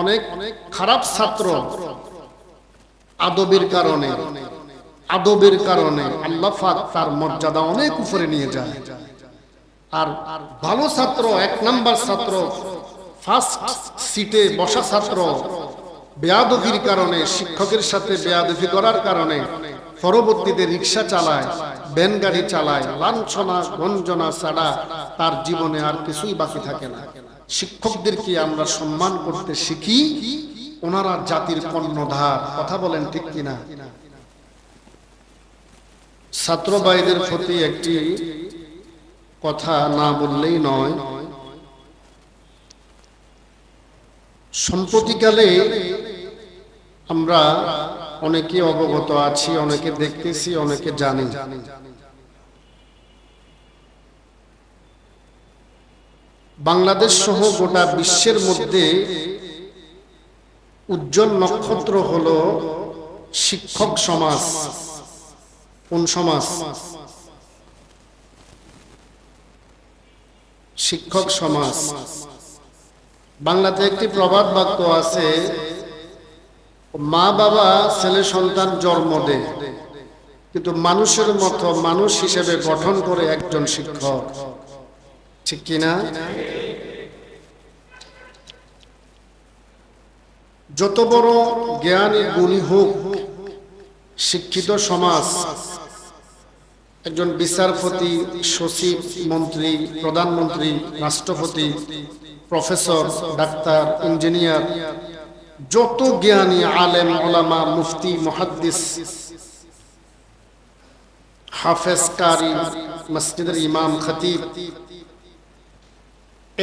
অনেক খারাপ ছাত্র আদবের কারণে আদবের কারণে আল্লাহ তার মর্যাদা অনেক উপরে নিয়ে যায়। আর ভালো ছাত্র, এক নাম্বার ছাত্র ফার্স্ট সিটে বসা ছাত্র, বেয়াদবির কারণে, শিক্ষকের সাথে বেয়াদবি করার কারণে, পরবর্তীতে রিক্সা চালায়, ভ্যান গাড়ি চালায়, লাঞ্ছনা, গঞ্জনা ছাড়া তার জীবনে আর কিছুই বাকি থাকে না। শিক্ষকদেরকে আমরা সম্মান করতে শিখি, ওনারা জাতির কর্ণধার। কথা বলেন ঠিক কিনা? ছাত্র ভাইদের প্রতি একটি কথা না বললেই নয়। সম্প্রতিকালে আমরা অনেকে অবগত আছি, অনেকে দেখতেছি, অনেকে জানি। বাংলাদেশ সহ গোটা বিশ্বের মধ্যে উজ্জ্বল নক্ষত্র হলো শিক্ষক সমাজ। কোন সমাজ? শিক্ষক সমাজ। বাংলাতে একটি প্রবাদ বাক্য আছে, মা বাবা ছেলে সন্তান জন্ম দেয় কিন্তু মানুষের মতো মানুষ হিসেবে গঠন করে একজন শিক্ষক। ঠিক কিনা? যত বড় জ্ঞানী গুণী হোক, শিক্ষিত সমাজ, একজন বিচারপতি, সচিব, মন্ত্রী, প্রধানমন্ত্রী, রাষ্ট্রপতি, প্রফেসর, ডাক্তার, ইঞ্জিনিয়ার, যত জ্ঞানী আলেম, ওলামা, মুফতি, মহাদ্দিস, হাফেজ কারি মসজিদের ইমাম, খতিব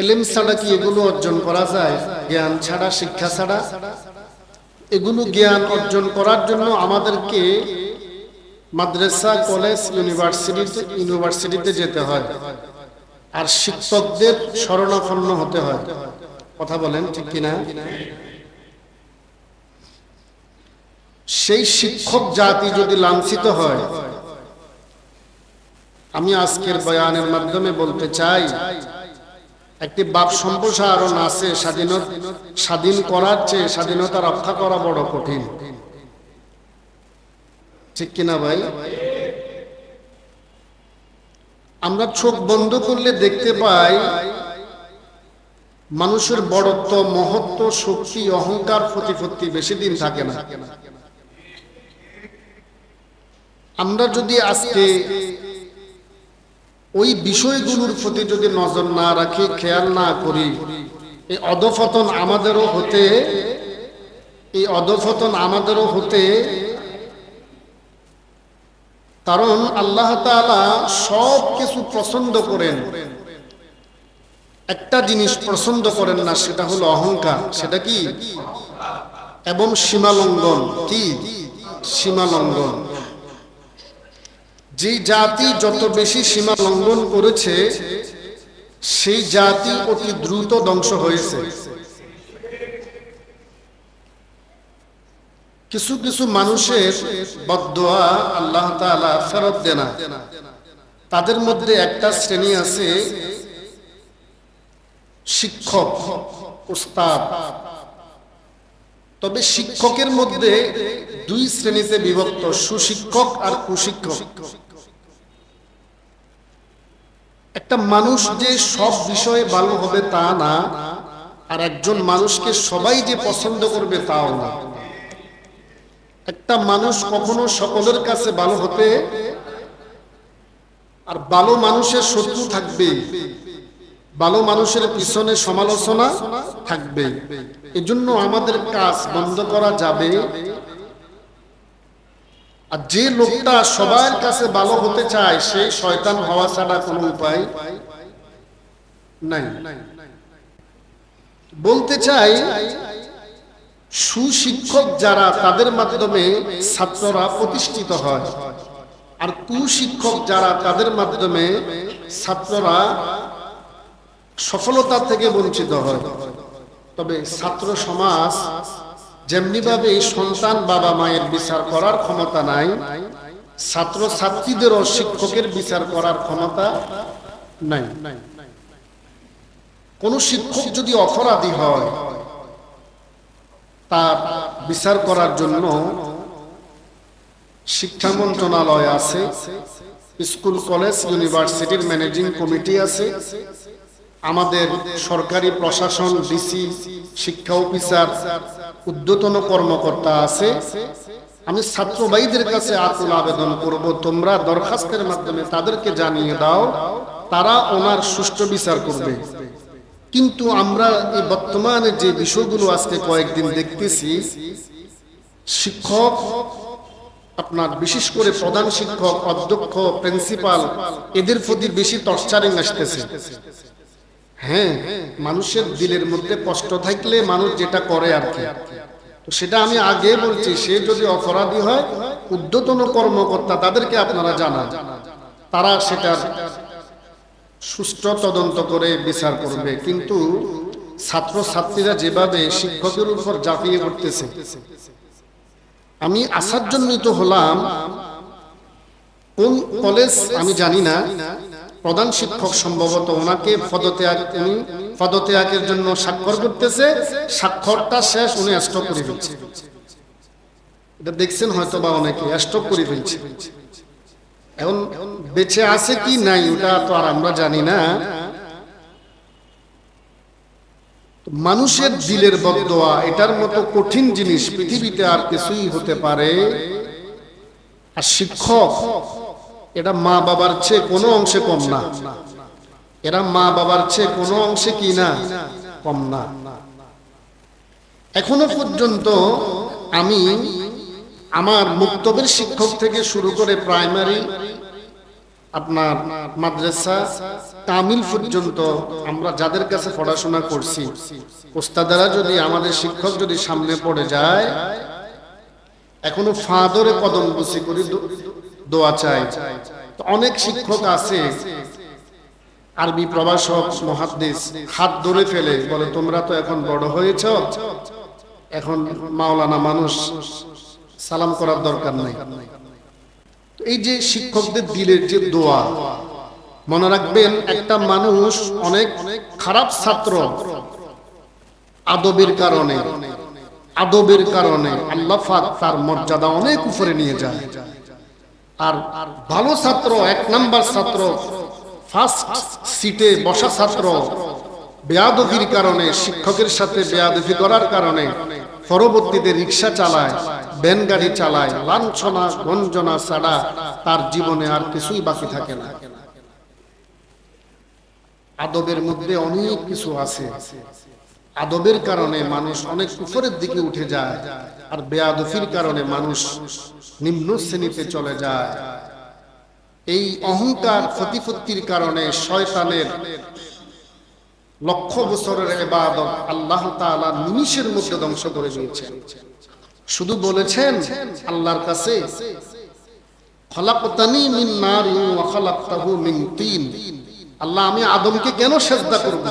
এলেম ছাড়া কি এগুলো অর্জন করা যায়? জ্ঞান ছাড়া, শিক্ষা ছাড়া? এগুলো জ্ঞান অর্জন করার জন্য আমাদেরকে মাদ্রাসা, কলেজ, ইউনিভার্সিটিতে ইউনিভার্সিটিতে যেতে হয়। আর শিক্ষকদের শরণাপন্ন হতে হয়। কথা বলেন, ঠিক কিনা? সেই শিক্ষক জাতি যদি লাঞ্ছিত হয়, আমি আজকের বয়ানের মাধ্যমে বলতে চাই একটি বাপ সম্প্রসারণ আছে স্বাধীনতা স্বাধীন করার চেয়ে স্বাধীনতা রক্ষা করা বড় কঠিন। ঠিক কিনা ভাই? আমরা চোখ বন্ধ করলে দেখতে পাই, মানুষের বড়ত্ব, মহত্ব, শক্তি, অহংকার, প্রতিপত্তি বেশি দিন থাকে না। আমরা যদি আজকে ওই বিষয়গুলোর প্রতি যদি নজর না রাখি, খেয়াল না করি, এই অধপতন আমাদেরও হতে, এই অধপতন আমাদেরও হতে, কারণ আল্লাহ তাআলা সব কিছু পছন্দ করেন। একটা জিনিস পছন্দ করেন না, সেটা হলো অহংকার। সেটা কি? এবং সীমালঙ্ঘন। কি? সীমালঙ্ঘন। যে জাতি যত বেশি সীমা লঙ্ঘন করেছে, সেই জাতি অতি দ্রুত ধ্বংস হয়েছে। কিছু কিছু মানুষের বদোয়া আল্লাহ ফেরত দেনা তাদের মধ্যে একটা শ্রেণি আছে, শিক্ষক তবে শিক্ষকের মধ্যে দুই শ্রেণীতে বিভক্ত, সুশিক্ষক আর কুশিক্ষক। একটা মানুষ যে সব বিষয়ে ভালো হবে তা না, আর একজন মানুষকে সবাই যে পছন্দ করবে তাও না। একটা মানুষ কখনো সকলের কাছে ভালো হতে আর ভালো মানুষের শত্রু থাকবে, ভালো মানুষের পিছনে সমালোচনা থাকবে। এজন্য আমাদের কাজ বন্ধ করা যাবে আর যে লোকটা সবার কাছে ভালো হতে চায়, সে শয়তান হওয়া ছাড়া কোনো উপায় নাই। বলতে চাই, সুশিক্ষক যারা তাদের মাধ্যমে ছাত্ররা প্রতিষ্ঠিত হয়, আর কুশিক্ষক যারা তাদের মাধ্যমে ছাত্ররা সফলতা থেকে বঞ্চিত হয়। তবে ছাত্র সমাজ যেমনি ভাবে সন্তান বাবা মায়ের বিচার করার ক্ষমতা নাই ছাত্র ছাত্রীদেরও শিক্ষকের বিচার করার ক্ষমতা নাই। কোন শিক্ষক যদি অপরাধী হয়, তার বিচার করার জন্য শিক্ষা মন্ত্রণালয় আছে, স্কুল, কলেজ, ইউনিভার্সিটির ম্যানেজিং কমিটি আছে, আমাদের সরকারি প্রশাসন, ডিসি, শিক্ষা অফিসার উদ্যতন কর্মকর্তা আছে। আমি ছাত্র ভাইদের কাছে আকুল আবেদন করব, তোমরা দরখাস্তের মাধ্যমে তাদেরকে জানিয়ে দাও, তারা ওনার সুষ্ঠু বিচার করবে। কিন্তু আমরা এই বর্তমানে যে বিষয়গুলো আজকে কয়েকদিন দেখতেছি, শিক্ষক, আপনার বিশেষ করে প্রধান শিক্ষক, অধ্যক্ষ, প্রিন্সিপাল, এদের প্রতি বেশি টর্চারিং আসতেছে। হ্যাঁ মানুষের দিলের মধ্যে কষ্ট থাকলে মানুষ যেটা করে আর কি। তো সেটা আমি আগে বলছি, সে যদি অপরাধী হয়, উদ্যতন কর্মকর্তা, তাদেরকে আপনারা জানান। তারা সেটার সুষ্ঠু তদন্ত করে বিচার করবে। কিন্তু ছাত্র ছাত্রীরা যেভাবে শিক্ষকের উপর জাপিয়ে পড়তেছে, আমি তো হলাম। কোন কলেজ আমি জানি না প্রধান শিক্ষক সম্ভবত ওনাকে পদত্যাগ উনি পদত্যাগের জন্য স্বাক্ষর করতেছে, স্বাক্ষরটা শেষ, উনি স্টপ করে ফেলছে। এটা দেখছেন হয়তো বা অনেকে স্টপ করে ফেলছে। এখন বেঁচে আছে কি নাই, ওটা তো আর আমরা জানি না। মানুষের দিলের বদোয়া, এটার মতো কঠিন জিনিস পৃথিবীতে আর কিছুই হতে পারে। আর শিক্ষক এটা মা বাবার চেয়ে কোনো অংশে কম না। এরা মা বাবার চেয়ে কোনো অংশে কি না? কম না। এখনও পর্যন্ত আমি আমার মুক্তবের শিক্ষক থেকে শুরু করে প্রাইমারি, আপনার মাদ্রাসা, তামিল পর্যন্ত আমরা যাদের কাছে পড়াশোনা করছি, ওস্তাদারা যদি আমাদের শিক্ষক যদি সামনে পড়ে যায়, এখনও ফাদরে কদম বসি করি দোয়া চাই। অনেক শিক্ষক আছে, আরবি প্রভাষক, মহাদ্দিস, হাত ধরে ফেলে, বলে, তোমরা তো এখন বড় হয়েছ, এখন মাওলানা মানুষ, সালাম করার দরকার নাই। এই যে শিক্ষকদের দিলের যে দোয়া, মনে রাখবেন, একটা মানুষ অনেক খারাপ ছাত্র, আদবের কারণে আদবের কারণে আল্লাহ তার মর্যাদা অনেক উপরে নিয়ে যায়। আর ভালো ছাত্র, এক নাম্বার ছাত্র ফার্স্ট সিটে বসা ছাত্র বেয়াদফির কারণে, শিক্ষকের সাথে বেয়াদফি করার কারণে, পরবর্তীতে রিক্সা চালায়, ভ্যান গাড়ি চালায়, লাঞ্ছনা, গঞ্জনা ছাড়া তার জীবনে আর কিছুই বাকি থাকে না। আদবের মধ্যে অনেক কিছু আছে। আদবের কারণে মানুষ অনেক উপরের দিকে উঠে যায়। আর বেয়াদফির কারণে মানুষ নিম্ন শ্রেণীতে চলে যায়। এই অহংকার প্রতিপত্তির কারণে শয়তানের লক্ষ বছরের এবাদত আল্লাহ তাআলা নিমিষের মধ্যে ধ্বংস করে দিয়েছেন। শুধু বলেছেন, আল্লাহর কাছে আল্লাহ, আমি আদমকে কেন সেজদা করব?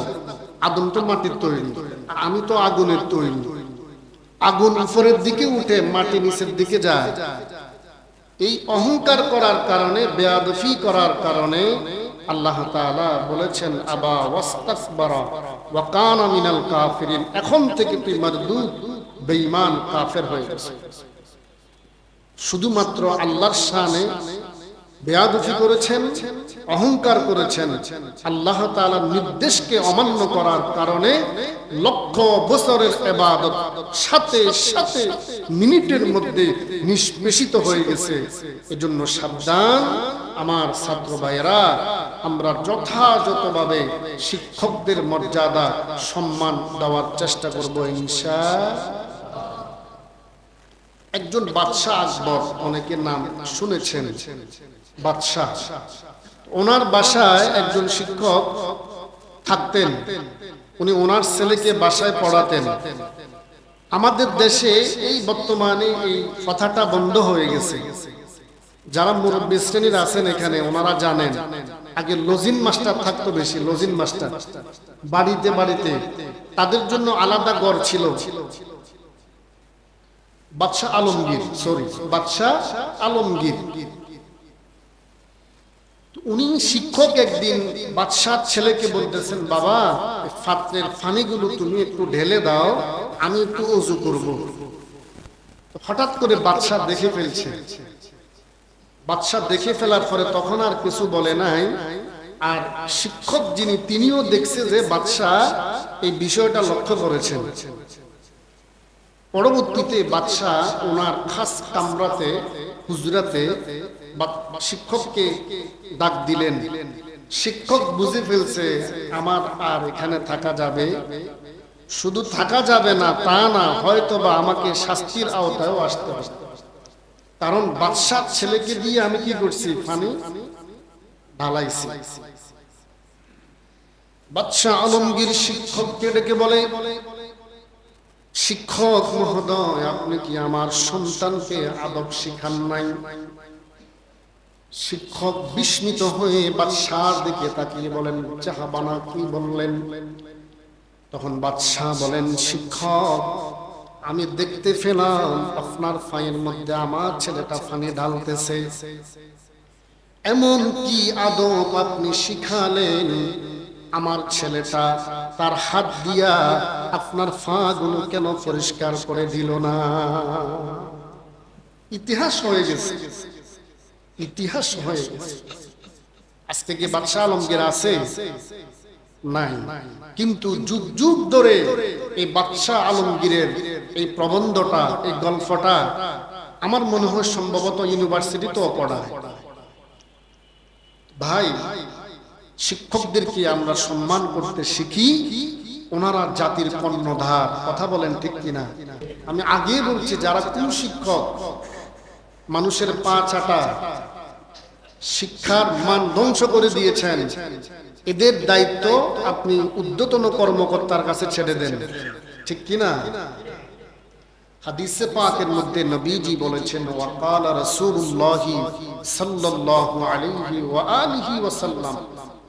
আদম তো মাটির তৈরি, আমি তো আগুনের তৈরি। আগুন উপরের দিকে উঠে মাটি নিচের দিকে যায়। এই অহংকার করার কারণে, বেয়াদফি করার কারণে আল্লাহ বলেছেন, আবা ওয়া কানা মিনাল এখন থেকে তুই বেঈমান, কাফের হয়ে গেছে শুধুমাত্র আল্লাহর শানে বেয়াদফি করেছেন, অহংকার করেছেন। আল্লাহ তাআলার নির্দেশকে অমান্য করার কারণে লক্ষ বছরের এবাদত সাথে সাথে মিনিটের মধ্যে নিষ্পেষিত হয়ে গেছে। এজন্য সাবধান, আমার ছাত্র ভাইয়েরা, আমরা যথাযথভাবে শিক্ষকদের মর্যাদা সম্মান দেওয়ার চেষ্টা করব ইনশা একজন বাদশাহ আকবর, অনেকের নাম শুনেছেন। বাদশাহ। ওনার বাসায় একজন শিক্ষক থাকতেন। উনি ওনার ছেলেকে বাসায় পড়াতেন। আমাদের দেশে এই বর্তমানে এই কথাটা বন্ধ হয়ে গেছে। যারা মুরব্বী শ্রেণির আছেন এখানে, ওনারা জানেন, আগে লজিন মাস্টার থাকতো বেশি, লজিন মাস্টার। বাড়িতে বাড়িতে। তাদের জন্য আলাদা গড় ছিল। বাদশাহ আলমগীর সরি বাদশাহ আলমগীর। উনি শিক্ষক একদিন বাদশাহ ছেলেকে বলতেছেন, বাবা, এই পাত্রের ফানিগুলো তুমি একটু ঢেলে দাও, আমি একটু অজু করব। হঠাৎ করে বাদশাহ দেখে ফেলছে। বাদশাহ দেখে ফেলার পরে তখন আর কিছু বলে নাই। আর শিক্ষক যিনি, তিনিও দেখছে যে বাদশাহ এই বিষয়টা লক্ষ্য করেছেন। পরবর্তীতে বাদশাহ ওনার খাস কামরাতে, হুজরাতে শিক্ষককে ডাক দিলেন। শিক্ষক বুঝে ফেলছে, আমার আর এখানে থাকা যাবে? শুধু থাকা যাবে না, তা না হয়তো বা আমাকে শাস্তির আওতায়ও আসতে হবে। কারণ বাদশাহ ছেলেকে দিয়ে আমি কি করছি, ফানি? ঢালাইছি। বাদশাহ আলমগীর শিক্ষককে ডেকে বলে শিক্ষক মহোদয়, আপনি কি আমার সন্তানকে আদব শিখান নাই? শিক্ষক বিস্মিত হয়ে বাদশার দিকে তাকিয়ে বলেন, চাহাবানা কি বললেন? তখন বাদশাহ বলেন, শিক্ষক, আমি দেখতে পেলাম আপনার ফাইয়ের মধ্যে আমার ছেলেটা ফানি ঢালতেছে। এমন কি আদব আপনি শিখালেন আমার ছেলেটা তার হাত দিয়া আপনার ফা গুলো কেন পরিষ্কার করে দিল না? ইতিহাস হয়ে গেছে। ইতিহাস হয়ে গেছে। আজকে কি বাদশাহ আলমগীর আছে? নাই। কিন্তু যুগ যুগ ধরে এই বাদশাহ আলমগীরের এই প্রবন্ধটা, এই গল্পটা আমার মনে হয় সম্ভবত ইউনিভার্সিটিতেও পড়ায়। ভাই শিক্ষকদেরকে আমরা সম্মান করতে শিখি, ওনারা জাতির কর্ণধার। কথা বলেন ঠিক কিনা? আমি আগে বলছি, যারা কোন শিক্ষক, মানুষের পা চাটা শিক্ষার মান ধ্বংস করে দিয়েছেন, এদের দায়িত্ব আপনি উদ্যতন কর্মকর্তার কাছে ছেড়ে দেন। ঠিক কিনা? হাদিসে পাকের মধ্যে নবীজি বলেছেন ওয়াকাল রাসূলুল্লাহি সাল্লাল্লাহু আলাইহি ওয়া আলিহি ওয়া সাল্লাম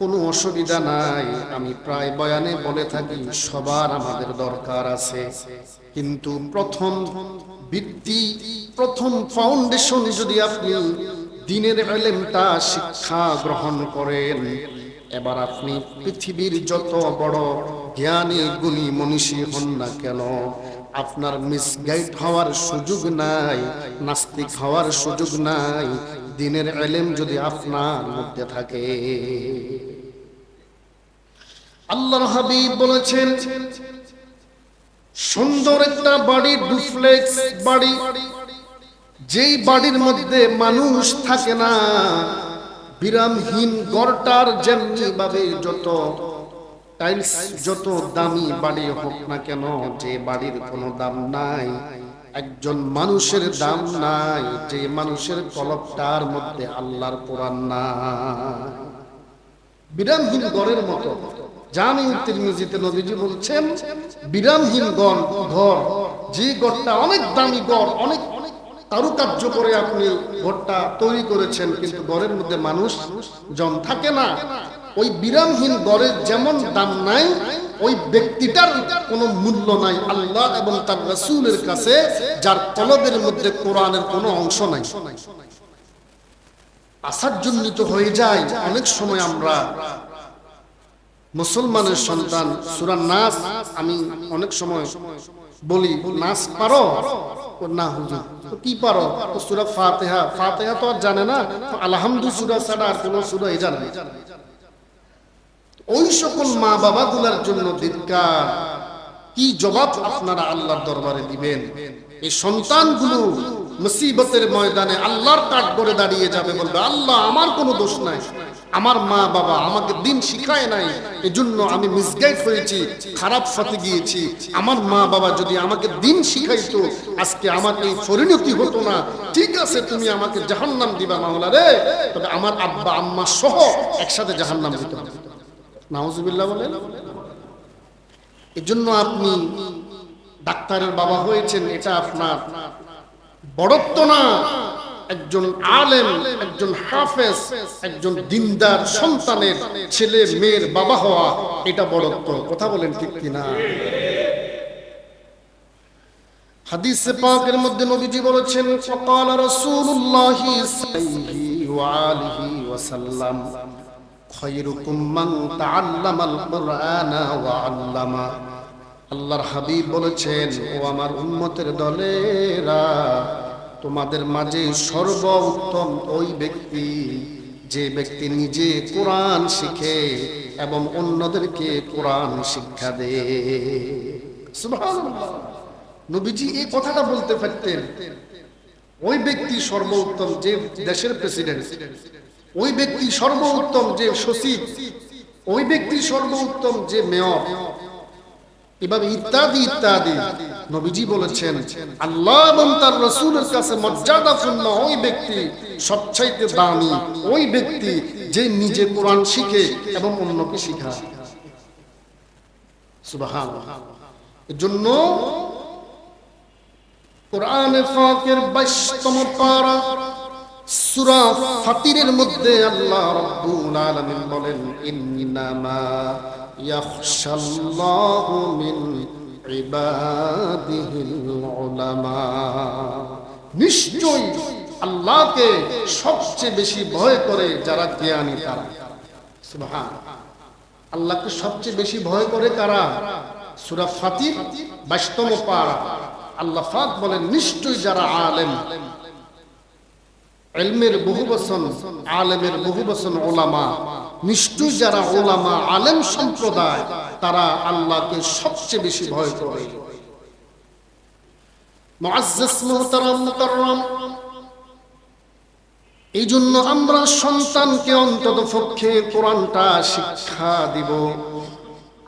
কোনো অসুবিধা নাই। আমি প্রায় বয়ানে বলে থাকি, সবার আমাদের দরকার আছে। কিন্তু প্রথম ভিত্তি প্রথম ফাউন্ডেশন যদি আপনি দিনের এলেমটা শিক্ষা গ্রহণ করেন, এবার আপনি পৃথিবীর যত বড় জ্ঞানী গুণী মনীষী হন না কেন, আপনার মিসগাইড হওয়ার সুযোগ নাই, নাস্তিক হওয়ার সুযোগ নাই দিনের এলেম যদি আপনার মধ্যে থাকে। আল্লাহর হাবিব বলেছেন, সুন্দর একটা বাড়ি, ডুপ্লেক্স বাড়ি, যেই বাড়ির মধ্যে মানুষ থাকে না, বিরামহীন গড়টার যেমনি ভাবে যত টাইলস যত দামি বাড়ি হোক না কেন, যে বাড়ির কোনো দাম নাই। একজন মানুষের দাম নাই, যে মানুষের কলপটার মধ্যে আল্লাহর কোরআন নাই। বিরামহীন গড়ের মতো। জামি তিরমিজিতে নবীজি বলছেন, বিরামহীন যে অনেক দামি গড়, অনেক কারুকার্য করে আপনি ঘরটা তৈরি করেছেন, কিন্তু ঘরের মধ্যে মানুষ জন থাকে না। ওই বিরামহীন গড়ের যেমন দাম নাই, ওই ব্যক্তিটার কোনো মূল্য নাই। আল্লাহ এবং তার রাসূলের কাছে, যার কলবের মধ্যে কোরআনের কোনো অংশ নাই। আসারজনিত হয়ে যায় অনেক সময় আমরা মুসলমানের সন্তান, সুরা নাস, আমি অনেক সময় বলি নাচ পারো? না, হুজুর। কি পারো? সুরা ফাতেহা ফাতেহা তো আর জানে না। তো আলহামদু সুরা ছাড়া আর কোনো সুরা এই জানে। ওই সকল মা বাবা গুলার জন্য ধিক্কার। কি জবাব আপনারা আল্লাহর দরবারে দিবেন? এই সন্তানগুলো মুসিবতের ময়দানে আল্লাহর কাঠ করে দাঁড়িয়ে যাবে বলবে, আল্লাহ, আমার কোনো দোষ নাই। আমার মা বাবা আমাকে দিন শিখায় নাই। এজন্য আমি মিসগাইড হয়েছি, খারাপ সাথে গিয়েছি। আমার মা বাবা যদি আমাকে দিন শিখাইতো, আজকে আমার এই পরিণতি হতো না। ঠিক আছে, তুমি আমাকে জাহান্নাম দিবা মাওলা রে। তবে আমার আব্বা, আম্মা সহ একসাথে জাহান্নাম দিতে হবে। নাহজবিল্লা বলেন, এজন্য আপনি ডাক্তারের বাবা হয়েছেন, এটা আপনার বড়ত্ব না। একজন আলেম, একজন হাফেজ, একজন দিনদার সন্তানের ছেলে, মেয়ের বাবা হওয়া, এটা বড়ত্ব। কথা বলেন ঠিক কিনা? হাদিসে পাকের মধ্যে নবীজি বলেছেন সকাল রাসূলুল্লাহি সাল্লাল্লাহু আলাইহি ওয়াসাল্লাম। খয়রুকুম মান তাআল্লামাল কুরআনা ওয়া আল্লামা। আল্লাহর হাবিব বলেছেন, ও আমার উম্মতের দলেরা, তোমাদের মাঝে সর্বোত্তম ওই ব্যক্তি, যে ব্যক্তি নিজে কোরআন শিখে এবং অন্যদেরকে কোরআন শিক্ষা দে। নবীজি এই কথাটা বলতে পারতেন, ওই ব্যক্তি সর্বোত্তম যে দেশের প্রেসিডেন্ট ওই ব্যক্তি সর্বোত্তম যে সচিব, ওই ব্যক্তি সর্বোত্তম যে মেয়র। এভাবে ইত্যাদি ইত্যাদি নবীজি বলেছেন, আল্লাহ এবং তার রসুলের কাছে মর্যাদাপূর্ণ ওই ব্যক্তি সবচাইতে দামি, ওই ব্যক্তি যে নিজে কোরআন শিখে এবং অন্যকে শিখায়। সুবহানাল্লাহ। এজন্য কোরআনে ফাকের 22তম পারা সূরা ফাতিরের মধ্যে আল্লাহ রাব্বুল আলামিন বলেন, ইন্নামা ইয়াখশাল্লাহু মিন ইবাদিহিল উলামা। নিশ্চয়ই আল্লাহকে সবচেয়ে বেশি ভয় করে যারা জ্ঞানী তারা। সুবহান। আল্লাহকে সবচেয়ে বেশি ভয় করে কারা? সূরা ফাতির 22তম পারা। আল্লাহ ফাক বলেন, নিশ্চয়ই যারা আলেম এলমের বহু বচন আলেমের বহু বচন ওলামা। নিশ্চয় যারা ওলামা, আলেম সম্প্রদায়, তারা আল্লাহকে সবচেয়ে বেশি ভয় করে। এই জন্য আমরা সন্তানকে অন্তত পক্ষে কোরআনটা শিক্ষা দিব।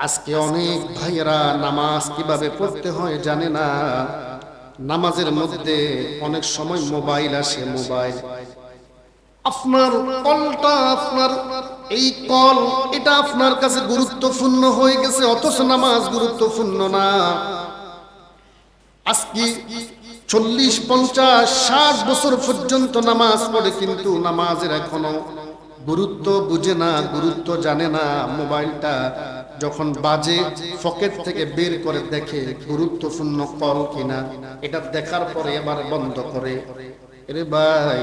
আজকে অনেক ভাইয়েরা নামাজ কীভাবে পড়তে হয় জানে না। নামাজের মধ্যে অনেক সময় মোবাইল আসে, মোবাইল। আপনার কলটা, আপনার এই কল, এটা আপনার কাছে গুরুত্বপূর্ণ হয়ে গেছে, অথচ নামাজ গুরুত্বপূর্ণ না। আজকে চল্লিশ, পঞ্চাশ, ষাট বছর পর্যন্ত নামাজ পড়ে, কিন্তু নামাজের এখনও গুরুত্ব বুঝে না, গুরুত্ব জানে না, মোবাইলটা যখন বাজে পকেট থেকে বের করে দেখে গুরুত্বপূর্ণ কল কিনা, এটা দেখার পরে এবার বন্ধ করে। রে ভাই,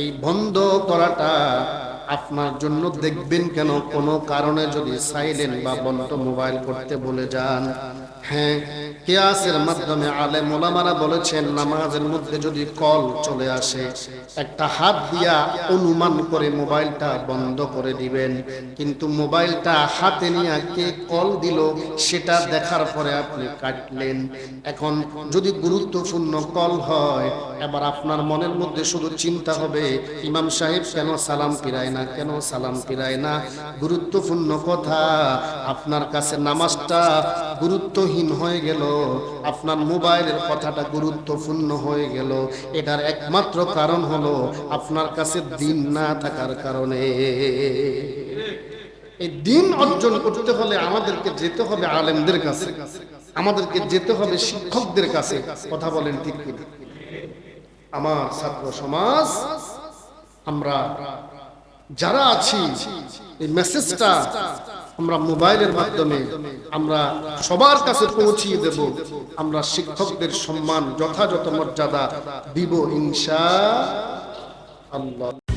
এই বন্ধ করাটা আপনার জন্য দেখবেন কেন? কোনো কারণে যদি সাইলেন্ট বা বন্ধ মোবাইল করতে বলে যান হ্যাঁ কিয়াসের মাধ্যমে আলেম ওলামারা বলেছেন, নামাজের মধ্যে যদি কল চলে আসে, একটা হাত দিয়া অনুমান করে মোবাইলটা বন্ধ করে দিবেন। কিন্তু মোবাইলটা হাতে নিয়ে কে কল দিল, সেটা দেখার পরে আপনি কাটলেন। এখন যদি গুরুত্বপূর্ণ কল হয়, এবার আপনার মনের মধ্যে শুধু চিন্তা হবে, ইমাম সাহেব কেন সালাম ফিরায় না, কেন সালাম ফিরায় না? গুরুত্বপূর্ণ কথা, আপনার কাছে নামাজটা গুরুত্বহীন হয়ে গেল। আপনার মোবাইলের কথাটা গুরুত্বপূর্ণ হয়ে গেল। এটার একমাত্র কারণ হলো আপনার কাছে দিন না থাকার কারণে। এই দিন অর্জন করতে হলে আমাদেরকে যেতে হবে আলেমদের কাছে। আমাদেরকে যেতে হবে শিক্ষকদের কাছে। কথা বলেন ঠিক কিনা? আমার ছাত্র সমাজ, আমরা যারা আছি, এই মেসেজটা আমরা মোবাইলের মাধ্যমে আমরা সবার কাছে পৌঁছিয়ে দেব। আমরা শিক্ষকদের সম্মান যথাযথ মর্যাদা দিব ইনশা আল্লাহ।